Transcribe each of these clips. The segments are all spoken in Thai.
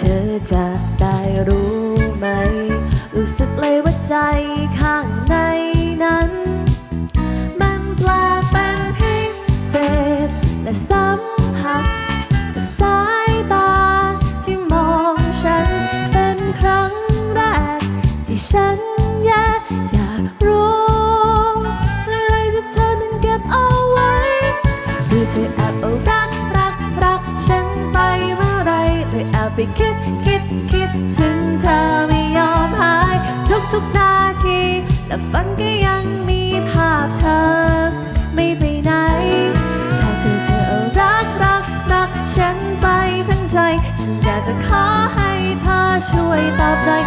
ธอจะได้รู้ไหม รู้สึกเลยว่าใจข้างในนั้น มันแปลเป็นพิเศษและสัมผัสกับสายตาที่มองฉัน เป็นครั้งแรก ที่ฉันแยกอยากรู้อะไรที่เธอนั้นเก็บเอาไว้หรือเธอแอบเอารัก ไปคิดคิดคิดถึงเธอไม่ยอมหาย ทุกทุกนาที และฝันก็ยังมีภาพเธอ ไม่ไปไหน ถ้าเธอเธอเอรักรักรักฉันไปทั้งใจ ฉันอยากจะขอให้เธอช่วยตอบหน่อย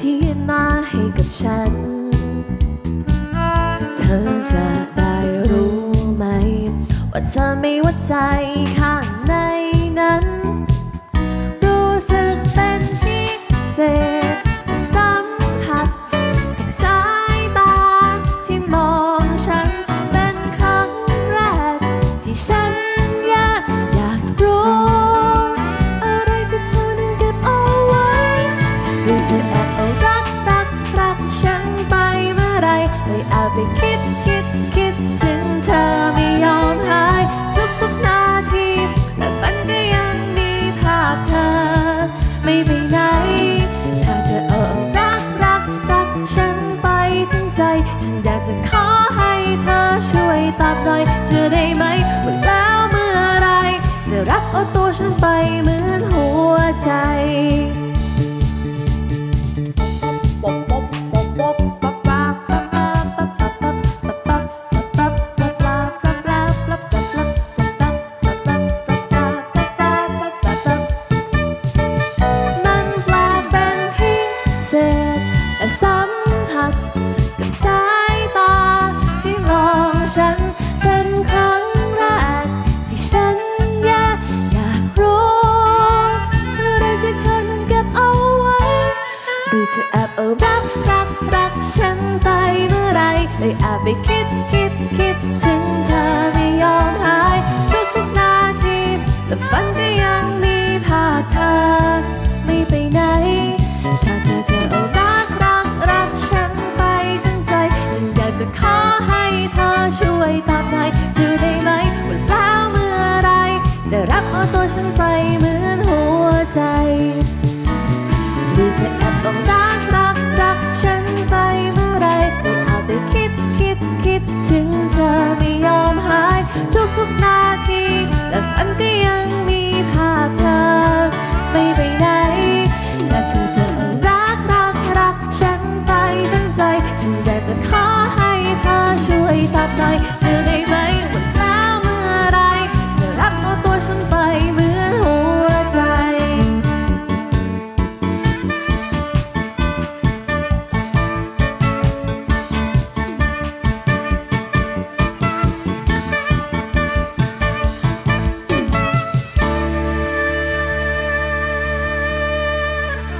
ที่ยื่นมาให้กับฉัน เธอจะได้รู้ไหม ว่าเธอไม่ว่าใจข้าง คิดคิดคิดถึงเธอไม่ยอมหาย ทุกทุกนาที และฝันก็ยังมีภาพเธอ ไม่ไปไหน ถ้าเธอเอารักรักรักฉันไปถึงใจ ฉันอยากจะขอให้เธอช่วยตอบหน่อยจะได้ไหมว่าแล้วเมื่อไรจะรับเอาตัวฉันไปเหมือนหัว ฉันเป็นครั้งแรกที่ฉันอยากอยากรู้อะไรที่เธอนั้นเก็บเอาไว้หรือจะแอบเอารักรักรักฉันไปเมื่อไรเลยแอบไปคิดคิด ใจ